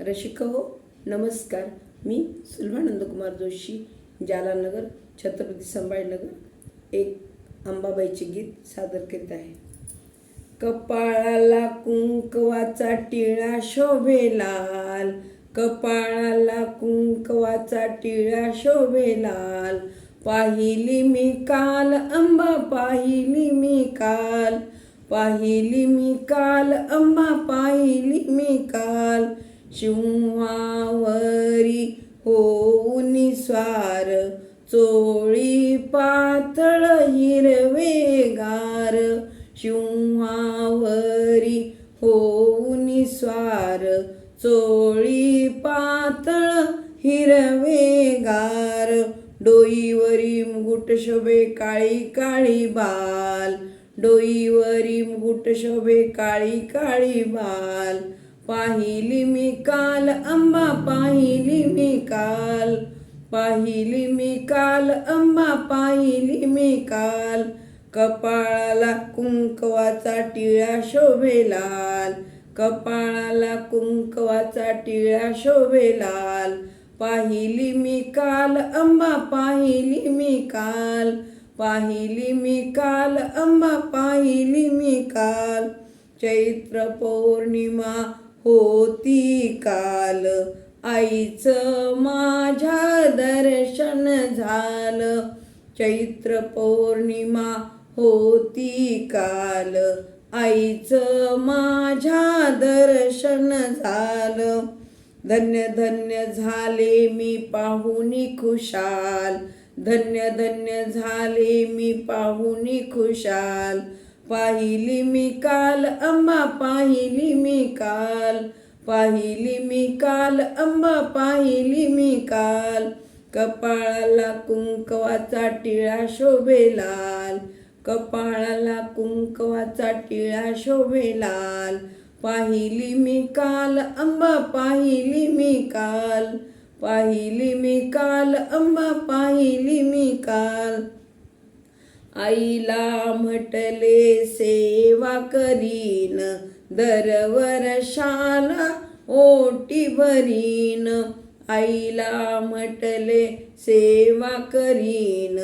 रसिक हो नमस्कार. मी सुलभानंद कुमार जोशी जालानगर छत्रपती संभाजीनगर. एक अंबाबाईचे गीत सादर करीत आहे. कपाळाला कुंकवाचा टिळा शोभे लाल. कपाळाला कुंकवाचा टिळा शोभे लाल. पाहिली मी काल अंबा पाहिली मी काल. पाहिली मी काल अंबा पाहिली मी काल. शिंहावरी होऊन स्वार चोळी पातळ हिरवेगार शिंहावरी होऊन स्वार चोळी पातळ हिरवेगार डोईवरी मुकुट शोभे काळी काळी बाल. डोईवरी मुकुट शोभे काळी काळी बाल. पाहिली मी काल अंबा पाहिली मी काल. पाहिली मी काल अंबा पाहिली मी काल. कपाळाला कुंकवाचा टिळा शोभे लाल. कपाळाला कुंकवाचा टिळा शोभे लाल. पाहिली मी काल अंबा पाहिली मी काल. पाहिली मी काल अंबा पाहिली मी काल. चैत्र पौर्णिमा होती काल. आईचं माझ्या दर्शन झालं. चैत्र पौर्णिमा होती काल. आईचं माझ्या दर्शन झालं. धन्य धन्य झाले मी पाहुनी खुशाल. धन्य धन्य झाले मी पाहुनी खुशाल. पाहिली मी काल अंबा पाहिली मी काल. पाहिली मी काल अंबा पाहिली मी काल. कपाळाला कुंकवाचा टिळा शोभे लाल. कपाळाला कुंकवाचा टिळा शोभे लाल. पाहिली मी काल अंबा पाहिली मी काल. पाहिली मी काल अंबा पाहिली मी काल. आईला म्हटले सेवा करीन. दरवर्षाला ओटी भरीन आईला म्हटले सेवा करीन.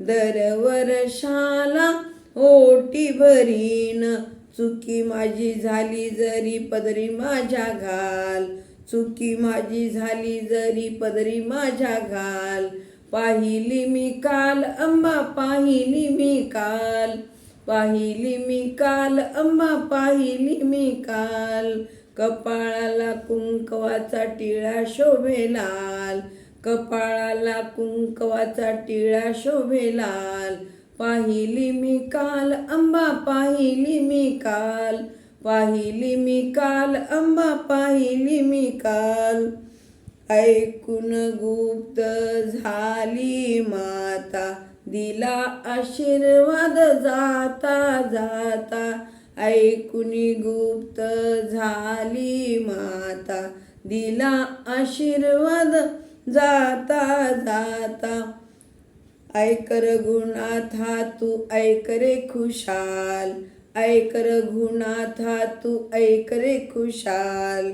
दरवर्षाला ओटी भरीन चुकी माझी झाली जरी पदरी माझ्या घाल. चुकी माझी झाली जरी पदरी माझ्या घाल. पाहिली मी काल अंबा पाहिली मी काल. पाहिली मी काल अंबा पाहिली मी काल. कपाळाला कुंकवाचा टिळा शोभे लाल. कपाळाला कुंकवाचा टिळा शोभे लाल. पाहिली मी काल अंबा पाहिली मी काल. पाहिली मी काल अंबा पाहिली मी काल. ऐकून गुप्त झाली माता. दिला आशीर्वाद जाता जाता. ऐकून गुप्त झाली माता. दिला आशीर्वाद जाता जाता. ऐकर गुणाथा तू ऐकरे खुशाल. ऐकर गुणाथा तू ऐकरे खुशाल.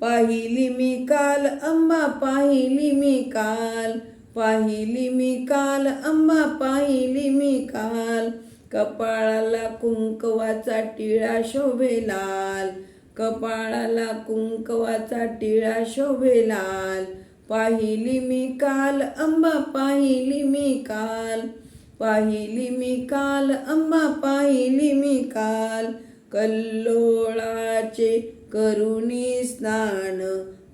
पाहिली मी काल अंबा पाहिली मी काल. पाहिली मी काल अंबा पाहिली मी काल. कपाळाला कुंकवाचा टिळा शोभे लाल. कपाळाला कुंकवाचा टिळा शोभे लाल. पाहिली मी काल अंबा पाहिली मी काल. पाहिली मी काल अंबा पाहिली मी काल. कल्लोळाचे करुणी स्नान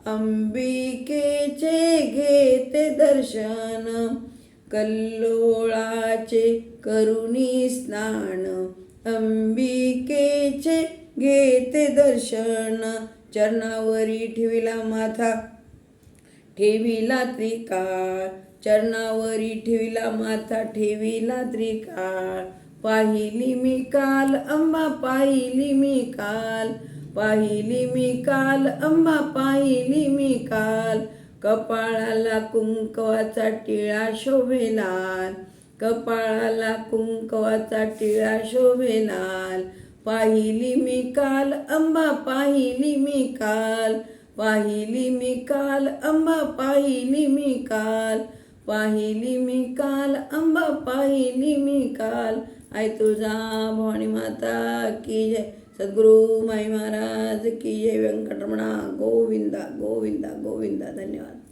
अंबिकेचे घेते दर्शन. कल्लोळाचे करुणी स्नान अंबिकेचे घेते दर्शन. चरणावरी ठेविला माथा ठेविला त्रिकाळ. चरणावरी ठेविला माथा ठेविला त्रिकाळ. पाहिली मी काल अंबा पाहिली मी काल. पाहिली मी काल अंबा पाहिली मी काल. कपाळाला कुंकवाचा टिळा शोभेलाल कपाळाला कुंकवाचा टिळा शोभेलाल पाहिली मी काल अंबा पाहिली मी काल. पाहिली मी काल अंबा पाहिली मी काल. पाहिली मी काल अंबा पाहिली मी काल. आई तुझा भवानी माता की जय. सद्गुरू माई महाराज की जय व्यंकटरमणा गोविंदा गोविंदा गोविंदा धन्यवाद.